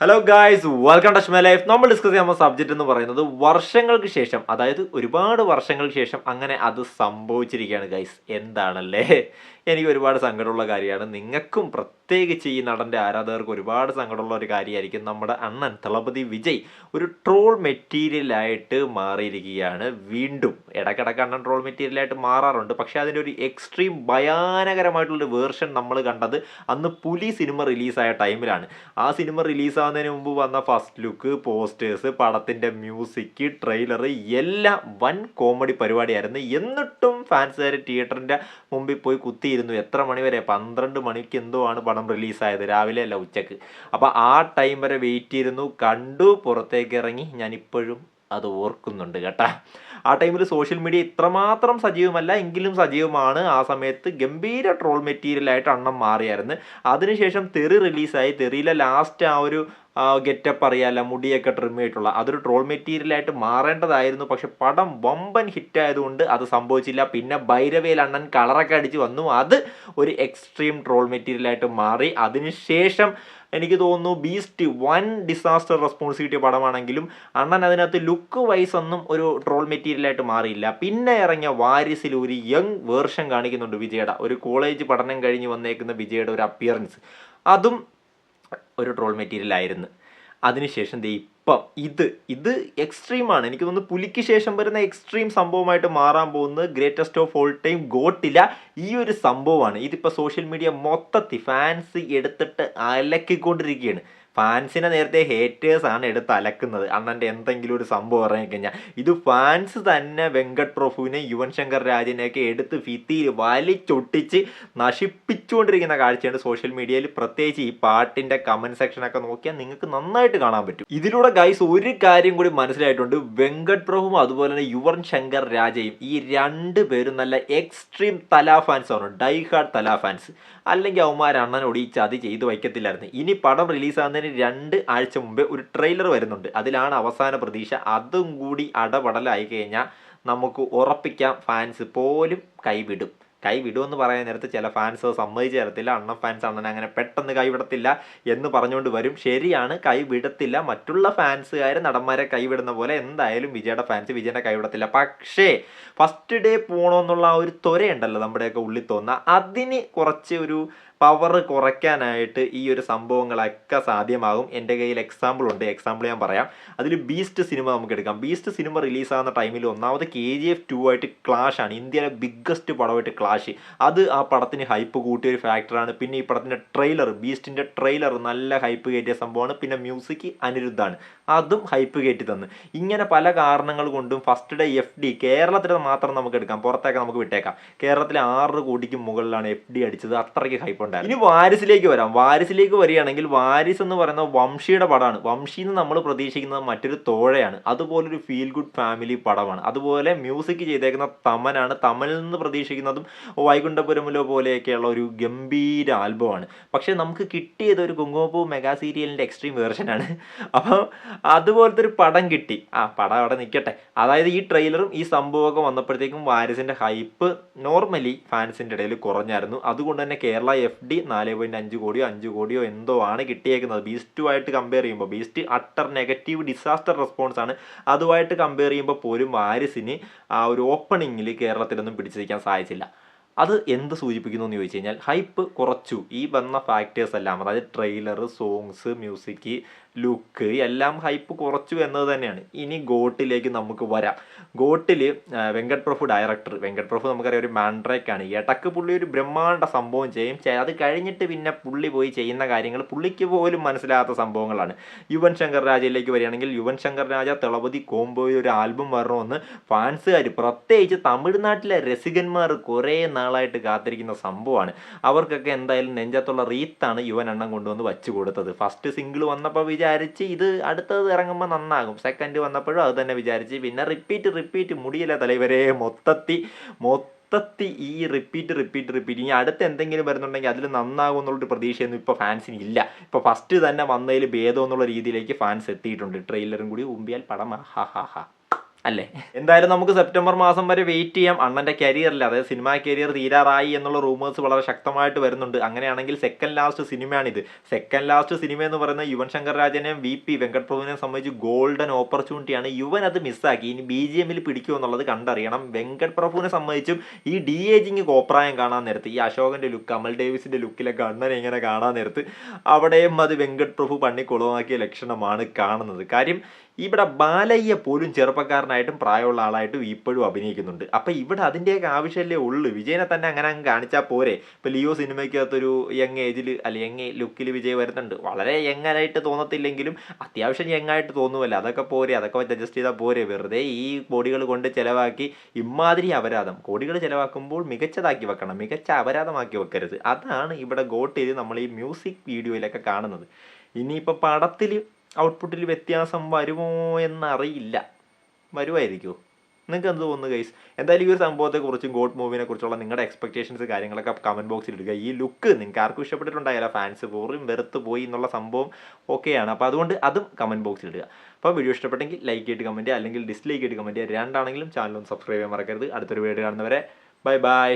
Hello guys welcome touch my life നമ്മൾ discuss ചെയ്യുന്ന subject എന്ന് പറയുന്നത് വർഷങ്ങൾക്ക് ശേഷം അതായത് ഒരുപാട് വർഷങ്ങൾക്ക് ശേഷം അങ്ങനെ അത് സംഭവിച്ചിരിക്കുകയാണ് ഗൈസ് എന്താണല്ലേ? എനിക്ക് ഒരുപാട് സങ്കടമുള്ള കാര്യമാണ്. നിങ്ങൾക്കും പ്രത്യേകിച്ച് ഈ നടന്റെ ആരാധകർക്ക് ഒരുപാട് സങ്കടമുള്ള ഒരു കാര്യമായിരിക്കും. നമ്മുടെ അണ്ണൻ തളപതി വിജയ് ഒരു ട്രോൾ മെറ്റീരിയലായിട്ട് മാറിയിരിക്കുകയാണ്. വീണ്ടും ഇടയ്ക്കിടയ്ക്ക് അണ്ണൻ ട്രോൾ മെറ്റീരിയലായിട്ട് മാറാറുണ്ട്. പക്ഷേ അതിന്റെ ഒരു എക്സ്ട്രീം ഭയാനകരമായിട്ടുള്ളൊരു വേർഷൻ നമ്മൾ കണ്ടത് അന്ന് പുലി സിനിമ റിലീസായ ടൈമിലാണ്. ആ സിനിമ റിലീസാവുന്നതിന് മുമ്പ് വന്ന ഫസ്റ്റ് ലുക്ക് പോസ്റ്റേഴ്സ് പടത്തിന്റെ മ്യൂസിക് ട്രെയിലർ എല്ലാം വൻ കോമഡി പരിപാടിയായിരുന്നു. എന്നിട്ടും ഫാൻസുകാർ തിയേറ്ററിന്റെ മുമ്പിൽ പോയി കുത്തിയിരുന്നു. എത്ര മണിവരെ? പന്ത്രണ്ട് മണിക്ക് എന്തോ ആണ് പടം റിലീസായത് രാവിലെ അല്ല ഉച്ചയ്ക്ക്. അപ്പോൾ ആ ടൈം വരെ വെയിറ്റ് ചെയ്തിരുന്നു. കണ്ടു പുറത്തേക്ക് ഇറങ്ങി. ഞാനിപ്പോഴും അത് ഓർക്കുന്നുണ്ട് കേട്ടാ. ആ ടൈമിൽ സോഷ്യൽ മീഡിയ ഇത്രമാത്രം സജീവമല്ല എങ്കിലും സജീവമാണ്. ആ സമയത്ത് ഗംഭീര ട്രോൾ മെറ്റീരിയലായിട്ട് അണ്ണം മാറിയായിരുന്നു. അതിനുശേഷം തെറി റിലീസായി. തെറിയിലെ ലാസ്റ്റ് ആ ഒരു ഗെറ്റപ്പ് അറിയാല്ല മുടിയൊക്കെ ട്രിം ചെയ്തിട്ടുള്ള. അതൊരു ട്രോൾ മെറ്റീരിയലായിട്ട് മാറേണ്ടതായിരുന്നു. പക്ഷെ പടം വമ്പൻ ഹിറ്റ് ആയതുകൊണ്ട് അത് സംഭവിച്ചില്ല. പിന്നെ ഭൈരവേൽ അണ്ണൻ കളറൊക്കെ അടിച്ച് വന്നു. അത് ഒരു എക്സ്ട്രീം ട്രോൾ മെറ്റീരിയലായിട്ട് മാറി. അതിനുശേഷം എനിക്ക് തോന്നുന്നു ബീസ്റ്റ് വൺ ഡിസാസ്റ്റർ റെസ്പോൺസ് കിട്ടിയ പടമാണെങ്കിലും അണ്ണൻ അതിനകത്ത് ലുക്ക് വൈസ് ഒന്നും ഒരു ട്രോൾ മെറ്റീരിയലായിട്ട് മാറിയില്ല. പിന്നെ ഇറങ്ങിയ വാരിസിൽ ഒരു യങ് വേർഷൻ കാണിക്കുന്നുണ്ട് വിജയുടെ. ഒരു കോളേജ് പഠനം കഴിഞ്ഞ് വന്നേക്കുന്ന വിജയുടെ ഒരു അപ്പിയറൻസ് അതും ഒരു ട്രോൾ മെറ്റീരിയൽ ആയിരുന്നു. അതിനുശേഷം ദേ ഇപ്പം ഇത് ഇത് എക്സ്ട്രീമാണ് എനിക്ക് തോന്നുന്നു പുലിക്ക് ശേഷം വരുന്ന എക്സ്ട്രീം സംഭവമായിട്ട് മാറാൻ പോകുന്നത് ഗ്രേറ്റസ്റ്റ് ഓഫ് ഓൾ ടൈം ഗോട്ടില്ല ഈ ഒരു സംഭവമാണ്. ഇതിപ്പോൾ സോഷ്യൽ മീഡിയ മൊത്തത്തിൽ ഫാൻസ് എടുത്തിട്ട് അലക്കിക്കൊണ്ടിരിക്കുകയാണ്. ഫാൻസിനെ നേരത്തെ ഹേറ്റേഴ്സാണ് എടുത്ത് അലക്കുന്നത്. അണ്ണന്റെ എന്തെങ്കിലും ഒരു സംഭവം ഇറങ്ങിക്കഴിഞ്ഞാൽ ഇത് ഫാൻസ് തന്നെ വെങ്കട് പ്രഭുവിനെ യുവൻ ശങ്കർ രാജനെയൊക്കെ എടുത്ത് ഭിത്തിയിൽ വലിച്ചൊട്ടിച്ച് നശിപ്പിച്ചുകൊണ്ടിരിക്കുന്ന കാഴ്ചയുണ്ട് സോഷ്യൽ മീഡിയയിൽ. പ്രത്യേകിച്ച് ഈ പാട്ടിന്റെ കമന്റ് സെക്ഷനൊക്കെ നോക്കിയാൽ നിങ്ങൾക്ക് നന്നായിട്ട് കാണാൻ പറ്റും. ഇതിലൂടെ ഗൈസ് ഒരു കാര്യം കൂടി മനസ്സിലായിട്ടുണ്ട്. വെങ്കട് പ്രഭുവും അതുപോലെ തന്നെ യുവൻ ശങ്കർ രാജയും ഈ രണ്ട് പേരും നല്ല extreme Thala fans die hard Thala fans അല്ലെങ്കിൽ അവന്മാർ അണ്ണനോട് ഈ ചതി ചെയ്തു വയ്ക്കത്തില്ലായിരുന്നു. ഇനി പടം റിലീസാകുന്നതിന് രണ്ട് ആഴ്ച മുമ്പേ ഒരു ട്രെയിലർ വരുന്നുണ്ട്. അതിലാണ് അവസാന പ്രതീക്ഷ. അതും കൂടി അടപടലായി കഴിഞ്ഞാൽ നമുക്ക് ഉറപ്പിക്കാം ഫാൻസ് പോലും കൈവിടും. കൈവിടുമെന്ന് പറയാൻ നേരത്ത് ചില ഫാൻസ് സമ്മതിച്ച് തരത്തില്ല. അണ്ണൻ ഫാൻസ് അണ്ണൻ അങ്ങനെ പെട്ടെന്ന് കൈവിടത്തില്ല എന്ന് പറഞ്ഞുകൊണ്ട് വരും. ശരിയാണ് കൈവിടത്തില്ല. മറ്റുള്ള ഫാൻസുകാർ നടന്മാരെ കൈവിടുന്ന പോലെ എന്തായാലും വിജയുടെ ഫാൻസ് വിജയനെ കൈവിടത്തില്ല. പക്ഷേ ഫസ്റ്റ് ഡേ പോകണമെന്നുള്ള ആ ഒരു ത്വരയുണ്ടല്ലോ നമ്മുടെയൊക്കെ ഉള്ളിൽ തോന്നുന്ന. അതിന് കുറച്ച് ഒരു പവർ കുറയ്ക്കാനായിട്ട് ഈ ഒരു സംഭവങ്ങളൊക്കെ സാധ്യമാകും. എന്റെ കയ്യിൽ എക്സാമ്പിൾ ഉണ്ട്. എക്സാമ്പിൾ ഞാൻ പറയാം. അതിൽ ബീസ്റ്റ് സിനിമ നമുക്ക് എടുക്കാം. ബീസ്റ്റ് സിനിമ റിലീസാകുന്ന ടൈമിൽ ഒന്നാമത് കെ ജി എഫ് ടു ആയിട്ട് ക്ലാഷ് ആണ്. ഇന്ത്യയിലെ ബിഗ്ഗസ്റ്റ് പടമായിട്ട് ക്ലാഷ് അത് ആ പടത്തിന് ഹൈപ്പ് കൂട്ടിയ ഒരു ഫാക്ടറാണ് പിന്നെ ഈ പടത്തിന്റെ ട്രെയിലർ ബീസ്റ്റിന്റെ ട്രെയിലർ നല്ല ഹൈപ്പ് കയറ്റിയ സംഭവമാണ്. പിന്നെ മ്യൂസിക് അനിരുദ്ധാണ്. അതും ഹൈപ്പ് കയറ്റി തന്നു. ഇങ്ങനെ പല കാരണങ്ങൾ കൊണ്ടും ഫസ്റ്റ് ഡേ എഫ് ഡി കേരളത്തിൽ മാത്രം നമുക്ക് എടുക്കാം. പുറത്തേക്ക് നമുക്ക് വിട്ടേക്കാം. കേരളത്തിലെ ആറ് കോടിക്ക് മുകളിലാണ് എഫ് ഡി അടിച്ചത്. അത്രയ്ക്ക് ഹൈപ്പ് ഇനി വാരിസിലേക്ക് വരാം. വാരിസിലേക്ക് വരികയാണെങ്കിൽ വാരിസ് എന്ന് പറയുന്ന വംശിയുടെ പടമാണ്. വംശി എന്ന് നമ്മൾ പ്രതീക്ഷിക്കുന്നത് മറ്റൊരു തോഴയാണ്. അതുപോലൊരു ഫീൽ ഗുഡ് ഫാമിലി പടമാണ്. അതുപോലെ മ്യൂസിക് ചെയ്തേക്കുന്ന തമനാണ്. തമിഴിൽ നിന്ന് പ്രതീക്ഷിക്കുന്നതും വൈകുണ്ഠപുരമിലോ പോലെയൊക്കെയുള്ള ഒരു ഗംഭീര ആൽബമാണ്. പക്ഷേ നമുക്ക് കിട്ടിയത് ഒരു കുങ്കുമപ്പൂ മെഗാ സീരിയലിന്റെ എക്സ്ട്രീം വേർഷനാണ് അപ്പോൾ അതുപോലത്തെ ഒരു പടം കിട്ടി. ആ പടം അവിടെ നിൽക്കട്ടെ അതായത് ഈ ട്രെയിലറും ഈ സംഭവമൊക്കെ വന്നപ്പോഴത്തേക്കും വാരിസിന്റെ ഹൈപ്പ് നോർമലി ഫാൻസിന്റെ ഇടയിൽ കുറഞ്ഞായിരുന്നു. അതുകൊണ്ട് തന്നെ കേരള എഫ് ഡി നാല് പോയിന്റ് അഞ്ച് കോടിയോ അഞ്ച് കോടിയോ എന്തോ ആണ് കിട്ടിയേക്കുന്നത്. ബീസ്റ്റുമായിട്ട് കമ്പയർ ചെയ്യുമ്പോൾ Beast utter negative disaster response ആണ്. അതുമായിട്ട് കമ്പയർ ചെയ്യുമ്പോൾ പോലും വാരിസിന് ആ ഒരു ഓപ്പണിങ്ങിൽ കേരളത്തിലൊന്നും പിടിച്ചിരിക്കാൻ സാധിച്ചില്ല. അത് എന്ത് സൂചിപ്പിക്കുന്നു എന്ന് ചോദിച്ചു കഴിഞ്ഞാൽ ഹൈപ്പ് കുറച്ചു. ഈ വന്ന ഫാക്ടേഴ്സ് എല്ലാം അതായത് ട്രെയിലർ സോങ്സ് മ്യൂസിക് ലുക്ക് എല്ലാം ഹൈപ്പ് കുറച്ചു എന്നത് തന്നെയാണ്. ഇനി ഗോട്ടിലേക്ക് നമുക്ക് വരാം. ഗോട്ടിൽ വെങ്കട് പ്രഭു ഡയറക്ടർ വെങ്കട് പ്രഭു നമുക്കറിയാം ഒരു മാൻഡ്രേക്കാണ്. ഇടയ്ക്ക് പുള്ളി ഒരു ബ്രഹ്മാണ്ട സംഭവം ചെയ്യും. അത് കഴിഞ്ഞിട്ട് പിന്നെ പുള്ളി പോയി ചെയ്യുന്ന കാര്യങ്ങൾ പുള്ളിക്ക് പോലും മനസ്സിലാകാത്ത സംഭവങ്ങളാണ്. യുവൻ ശങ്കർ രാജയിലേക്ക് വരികയാണെങ്കിൽ യുവൻ ശങ്കർ രാജ തിളപതി കോംബോയിൽ ഒരു ആൽബം വരണമെന്ന് ഫാൻസുകാർ പ്രത്യേകിച്ച് തമിഴ്നാട്ടിലെ രസികന്മാർ കുറേ നാളായിട്ട് കാത്തിരിക്കുന്ന സംഭവമാണ്. അവർക്കൊക്കെ എന്തായാലും നെഞ്ചത്തുള്ള റീത്താണ് യുവൻ എണ്ണം കൊണ്ടുവന്ന് വച്ചു കൊടുത്തത്. ഫസ്റ്റ് സിംഗിൾ വന്നപ്പോൾ വിചാരിച്ച് ഇത് അടുത്തത് ഇറങ്ങുമ്പോൾ നന്നാകും. സെക്കൻഡ് വന്നപ്പോഴും അത് തന്നെ വിചാരിച്ച്. പിന്നെ റിപ്പീറ്റ് റിപ്പീറ്റ് മുടിയില്ല തലവരെ മൊത്തത്തി മൊത്തത്തി ഈ റിപ്പീറ്റ് റിപ്പീറ്റ് റിപ്പീറ്റ് ഇനി അടുത്ത് എന്തെങ്കിലും വരുന്നുണ്ടെങ്കിൽ അതിൽ നന്നാകും എന്നുള്ളൊരു പ്രതീക്ഷയൊന്നും ഇപ്പോൾ ഫാൻസിന് ഇല്ല. ഇപ്പോൾ ഫസ്റ്റ് തന്നെ വന്നതിൽ ഭേദം എന്നുള്ള രീതിയിലേക്ക് ഫാൻസ് എത്തിയിട്ടുണ്ട്. ട്രെയിലറും കൂടി ഉമ്പിയാൽ പടം. ഹാ ഹാ ഹാ. അല്ലേ? എന്തായാലും നമുക്ക് സെപ്റ്റംബർ മാസം വരെ വെയിറ്റ് ചെയ്യാം. അണ്ണന്റെ കരിയറിൽ അതായത് സിനിമാ കരിയർ തീരാറായി എന്നുള്ള റൂമേഴ്സ് വളരെ ശക്തമായിട്ട് വരുന്നുണ്ട്. അങ്ങനെയാണെങ്കിൽ സെക്കൻഡ് ലാസ്റ്റ് സിനിമയാണിത് സെക്കൻഡ് ലാസ്റ്റ് സിനിമ എന്ന് പറയുന്നത് യുവൻ ശങ്കർ രാജനെയും വി പി വെങ്കട് പ്രഭുവിനെയും സംബന്ധിച്ച് ഗോൾഡൻ ഓപ്പർച്യൂണിറ്റിയാണ് യുവൻ അത് മിസ്സാക്കി ഇനി ബി ജി എമ്മിൽ പിടിക്കുമോ എന്നുള്ളത് കണ്ടറിയണം. വെങ്കട് പ്രഭുവിനെ സംബന്ധിച്ചും ഈ ഡി ഏജിങ് കോപ്രായം കാണാൻ നേരത്ത് ഈ അശോകന്റെ ലുക്ക് കമൽ ഡേവിസിന്റെ ലുക്കിലൊക്കെ അണ്ണനെ ഇങ്ങനെ കാണാൻ നേരത്ത് അവിടെയും അത് വെങ്കട് പ്രഭു പണി കുളമാക്കിയ ലക്ഷണമാണ് കാണുന്നത്. കാര്യം ഇവിടെ ബാലയ്യ പോലും ചെറുപ്പക്കാരനായിട്ടും പ്രായമുള്ള ആളായിട്ടും ഇപ്പോഴും അഭിനയിക്കുന്നുണ്ട്. അപ്പം ഇവിടെ അതിന്റെയൊക്കെ ആവശ്യമല്ലേ ഉള്ളൂ. വിജയനെ തന്നെ അങ്ങനെ അങ്ങ് കാണിച്ചാൽ പോരെ. ഇപ്പോൾ ലിയോ സിനിമയ്ക്കകത്തൊരു യങ് ഏജിൽ അല്ല യങ് ലുക്കിൽ വിജയ് വരുന്നുണ്ട്. വളരെ യങ്ങനായിട്ട് തോന്നത്തില്ലെങ്കിലും അത്യാവശ്യം യങ്ങായിട്ട് തോന്നുമല്ലോ അതൊക്കെ പോരെ. അതൊക്കെ അഡ്ജസ്റ്റ് ചെയ്താൽ പോരെ. വെറുതെ ഈ കോടികൾ കൊണ്ട് ചിലവാക്കി ഇമാതിരി അപരാധം. കോടികൾ ചിലവാക്കുമ്പോൾ മികച്ചതാക്കി വെക്കണം. മികച്ച അപരാധമാക്കി വെക്കരുത്. അതാണ് ഇവിടെ ഗോട്ട് ചെയ്ത് നമ്മൾ ഈ മ്യൂസിക് വീഡിയോയിലൊക്കെ കാണുന്നത്. ഇനിയിപ്പോൾ പടത്തിൽ ഔട്ട്പുട്ടിൽ വ്യത്യാസം വരുമോ എന്നറിയില്ല. വരുമായിരിക്കുമോ നിങ്ങൾക്ക് എന്ത് തോന്നുന്നു ഗൈസ് എന്തായാലും ഈ ഒരു സംഭവത്തെക്കുറിച്ചും ഗോഡ് മൂവിനെ കുറിച്ചുള്ള നിങ്ങളുടെ എക്സ്പെക്ടേഷൻസ് കാര്യങ്ങളൊക്കെ കമന്റ് ബോക്സിൽ ഇടുക ഈ ലുക്ക് നിങ്ങൾക്ക് ആർക്കും ഇഷ്ടപ്പെട്ടിട്ടുണ്ടായാലും ഫാൻസ് വെറും വെറുത്ത് പോയി എന്നുള്ള സംഭവം ഓക്കെയാണ് അപ്പോൾ അതുകൊണ്ട് അതും കമന്റ് ബോക്സിൽ ഇടുക. അപ്പോൾ വീഡിയോ ഇഷ്ടപ്പെട്ടെങ്കിൽ ലൈക്ക് ചെയ്ത് കമന്റ് അല്ലെങ്കിൽ ഡിസ്ലൈക്ക് ചെയ്ത് കമന്റ് രണ്ടാണെങ്കിലും ചാനൽ ഒന്ന് സബ്സ്ക്രൈബ് ചെയ്യാൻ മറക്കരുത്. അടുത്തൊരു വീഡിയോ കാണുന്നവരെ ബൈ ബൈ